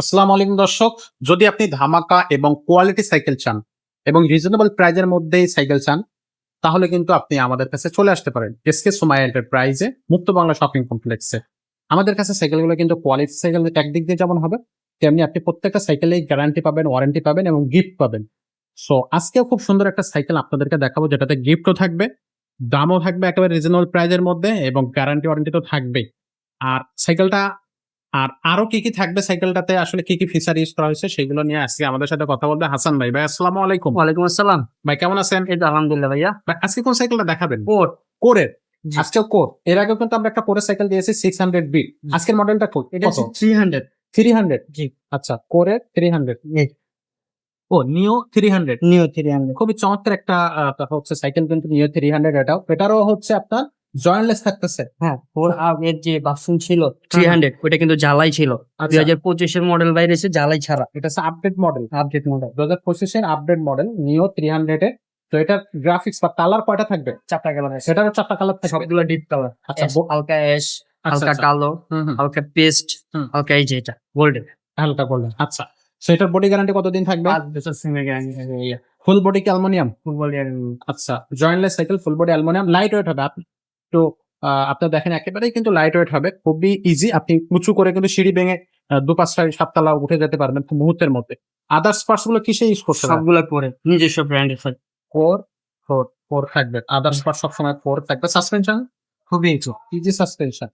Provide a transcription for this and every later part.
আসসালামু আলাইকুম দর্শক। যদি আপনি ধামাকা এবং কোয়ালিটি সাইকেল চান এবং রিজনেবল প্রাইজের মধ্যেই সাইকেল চান, তাহলে কিন্তু আপনি আমাদের কাছে চলে আসতে পারেন। এসকে সোমাই এন্টারপ্রাইজে মুক্ত বাংলা শপিং কমপ্লেক্সে। আমাদের কাছে সাইকেলগুলো কিন্তু কোয়ালিটি সাইকেল একদিক দিয়ে যেমন হবে, তেমনি আপনি প্রত্যেকটা সাইকেলেই গ্যারান্টি পাবেন ওয়ারেন্টি পাবেন এবং গিফট পাবেন। সো আজকেও খুব সুন্দর একটা সাইকেল আপনাদেরকে দেখাবো যেটাতে গিফটও থাকবে, দামও থাকবে একেবারে রিজনেবল প্রাইজের মধ্যে এবং গ্যারান্টি ওয়ারেন্টি তো থাকবেই। আর সাইকেলটা আর আরও কি কি থাকবে সাইকেলটাতে? আসলে কি কি ফিচার ইউজ করা হয়েছে সেগুলো নিয়ে আজকে আমাদের সাথে কথা বলবে হাসান ভাই। ভাই আসসালামু আলাইকুম। ওয়ালাইকুম আসসালাম। ভাই কেমন আছেন? এই তো আলহামদুলিল্লাহ ভাইয়া। ভাই, আজকে কোন সাইকেলটা দেখাবেন? কোর। কোরের? আজকে কোর। এর আগে কিন্তু আমরা একটা কোরের সাইকেল দিয়েছি সিক্স হান্ড্রেড বি আজকের মডেলটা কোর? এটা থ্রি হান্ড্রেড থ্রি হান্ড্রেড জি। আচ্ছা কোরের থ্রি হান্ড্রেড। ও neo three hundred neo three hundred খুবই চমৎকার একটা হচ্ছে সাইকেল কিন্তু নিও থ্রি হান্ড্রেড এটাও। এটারও হচ্ছে আপনার জয়েন্টলেস থাকতেছে। হ্যাঁ ওর আগের যে বাসন ছিল থ্রি হান্ড্রেড ওইটা কিন্তু জ্বালাই ছিল। দুই আচ্ছা হাজার পঁচিশের মডেল বাইরে এসে জ্বালাই ছাড়া। এটা হচ্ছে আপডেট মডেল আপডেট মডেল দু হাজার পঁচিশের update model neo three hundred এর। তো এটার গ্রাফিক্স বা কালার কয়টা থাকবে? চারটা কালার সেটারও চারটা কালার থাকবে। সবগুলো ডিপ কালার আচ্ছা হালকা অ্যাশ আচ্ছা, হালকা আচ্ছা। কালো হালকা পেস্ট। হালকা এই যে এটা গোল্ডেন হালকা করলেন আচ্ছা সো এটার বডি গ্যারান্টি কতদিন থাকবে? ফুল বডি কি অ্যালুমিনিয়াম ফুটবল আচ্ছা jointless cycle full body aluminium light weight হবে। আপনি তো আহ, আপনার দেখেন একেবারেই কিন্তু লাইট ওয়েট হবে। খুবই ইজি আপনি উঁচু করে কিন্তু সিঁড়ি ভেঙে দু পাঁচটা সাততলা উঠে যেতে পারবেন মুহূর্তের মধ্যে। আদার্স পার্টসগুলো কিসে ইউজ হবে সবগুলো পরে নিজস্ব ব্র্যান্ডের ফোর ফোর ফোর থাকবে। আদার্স পার্ট সবসময় ফোর থাকবে। সাসপেনশন খুবই উঁচু। ইজি সাসপেনশন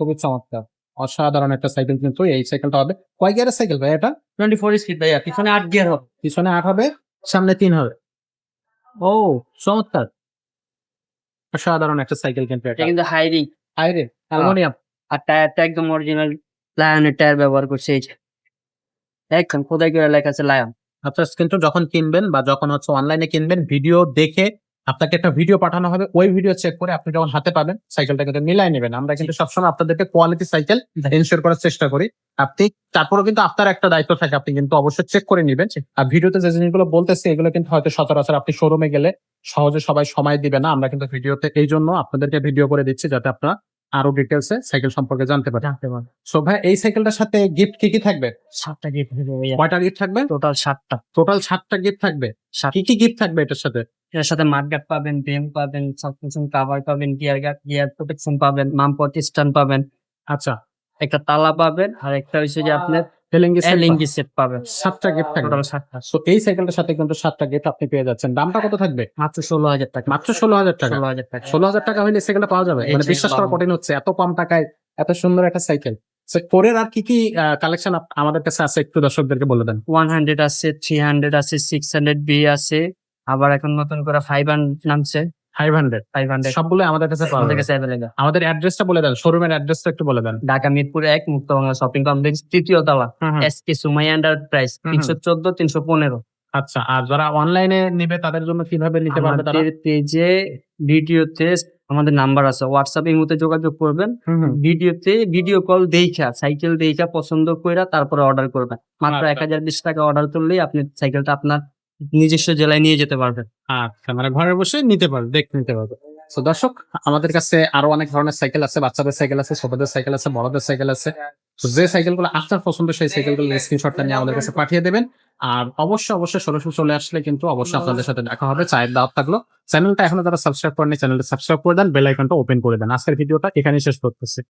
খুবই চমৎকার। অসাধারণ একটা সাইকেল কিন্তু এই সাইকেলটা হবে। কয় গিয়ারের সাইকেল ভাই এটা? টোয়েন্টি ফোর স্পিড ভাইয়া। পিছনে আট গিয়ার হবে। পিছনে আট হবে সামনে তিন হবে। ও চমৎকার। অসাধারণ একটা সাইকেল কিনতে এটা কিন্তু হাইরিং আইরে অ্যালুমিনিয়াম। আর টায়ারটা একদম অরিজিনাল লায়নের টায়ার ব্যবহার করছে এই যে। একদম খোদাই করে লেখা আছে লায়ন আপনার কিন্তু যখন কিনবেন বা যখন হচ্ছে অনলাইনে কিনবেন ভিডিও দেখে আপনাকে একটা ভিডিও পাঠানো হবে। ওই ভিডিও চেক করে আপনি যখন হাতে পাবেন সাইকেলটা কিন্তু মিলাই নেবেন। আমরা কিন্তু সবসময় আপনাদেরকে কোয়ালিটি সাইকেল এনশিওর করার চেষ্টা করি। আপনি তারপরে কিন্তু আপনার একটা দায়িত্ব থাকে আপনি কিন্তু অবশ্যই চেক করে নেবেন। আর ভিডিওতে যে জিনিসগুলো বলতেছে এগুলো কিন্তু হয়তো সচরাচর আপনি শোরুমে গেলে সহজে সবাই সময় দিবে না। আমরা কিন্তু ভিডিওতে এই জন্য আপনাদেরকে ভিডিও করে দিচ্ছি যাতে আপনারা আরও ডিটেলসে সাইকেল সম্পর্কে জানতে পারে। জানতে পারে সো ভাই এই সাইকেলটার সাথে গিফট কি কি থাকবে? সাতটা গিফট থাকবে কয়টা গিফট থাকবে? টোটাল সাতটা। টোটাল সাতটা গিফট থাকবে? কি কি গিফট থাকবে এটার সাথে? এর সাথে মাঠগাট পাবেন বেম পাবেন সাসপেনশন কাভার পাবেন গিয়ার গার্ড গিয়ার প্রোটেকশন পাবেন মাম স্ট্যান্ড পাবেন। আচ্ছা। একটা তালা পাবেন আর একটা হচ্ছে যে আপনার এলিঙ্গি এলিঙ্গি সেট পাবেন সাতটা গিফট থাকবে। টোটাল সাতটা। সো এই সাইকেলটার সাথে কিন্তু সাতটা আপনি পেয়ে যাচ্ছেন। দামটা কত থাকবে? মাত্র ষোলো হাজার টাকা। মাত্র ষোলো হাজার টাকা। ষোলো হাজার টাকা। ষোলো হাজার টাকা হলে সাইকেলটা পাওয়া যাবে? মানে বিশ্বাস করা কঠিন হচ্ছে এত কম টাকায় এত সুন্দর একটা সাইকেল আর কি কি কালেকশন আমাদের কাছে আছে একটু দর্শকদেরকে বলে দেন? ওয়ান হান্ড্রেড আছে থ্রি হান্ড্রেড আছে সিক্স হান্ড্রেড বি আছে। আবার এখন নতুন করে ফাইভ নামছে। ফাইভ হান্ড্রেড ফাইভ হান্ড্রেড সবগুলো আমাদের কাছে আমাদের কাছে অ্যাভেলেবেল আমাদের অ্যাড্রেসটা বলে দেন শোরুমের অ্যাড্রেসটা একটু বলে দেন। ঢাকা মিরপুর এক মুক্ত বাংলা শপিং কমপ্লেক্স তৃতীয় তলা এস কে সুমাই এন্টারপ্রাইজ তিনশো চোদ্দ তিনশো পনেরো। আচ্ছা আর যারা অনলাইনে নেবে তাদের জন্য কীভাবে নিতে পারবে তারা? আমাদের পেজে ভিডিওতে আমাদের নাম্বার আছে হোয়াটসঅ্যাপ এই মুহূর্তে যোগাযোগ করবেন। ভিডিওতে ভিডিও কল দেখা সাইকেল দেখা পছন্দ কইরা তারপরে অর্ডার করবেন। মাত্র। এক হাজার বিশ টাকা অর্ডার করলেই আপনি সাইকেলটা আপনার নিজস্ব জেলায় নিয়ে যেতে পারবেন। আচ্ছা মানে ঘরে বসে নিতে পারবে, দেখতে নিতে পারবে। তো দর্শক, আমাদের কাছে আরও অনেক ধরনের সাইকেল আছে, বাচ্চাদের সাইকেল আছে, ছোটদের সাইকেল আছে, বড়দের সাইকেল আছে। তো যে সাইকেলগুলো আপনার পছন্দ, সেই সাইকেলগুলো স্ক্রিনশটটা নিয়ে আমাদের কাছে পাঠিয়ে দেবেন। আর অবশ্যই অবশ্যই সরাসরি চলে আসলে কিন্তু অবশ্যই আপনাদের সাথে দেখা হবে, চায়ের দাওয়াত থাকল। চ্যানেলটা এখনও যারা সাবস্ক্রাইব করেনি চ্যানেলটা সাবস্ক্রাইব করে দেন বেল আইকনটা ওপেন করে দেন। আজকের ভিডিওটা এখানেই শেষ করতেছি।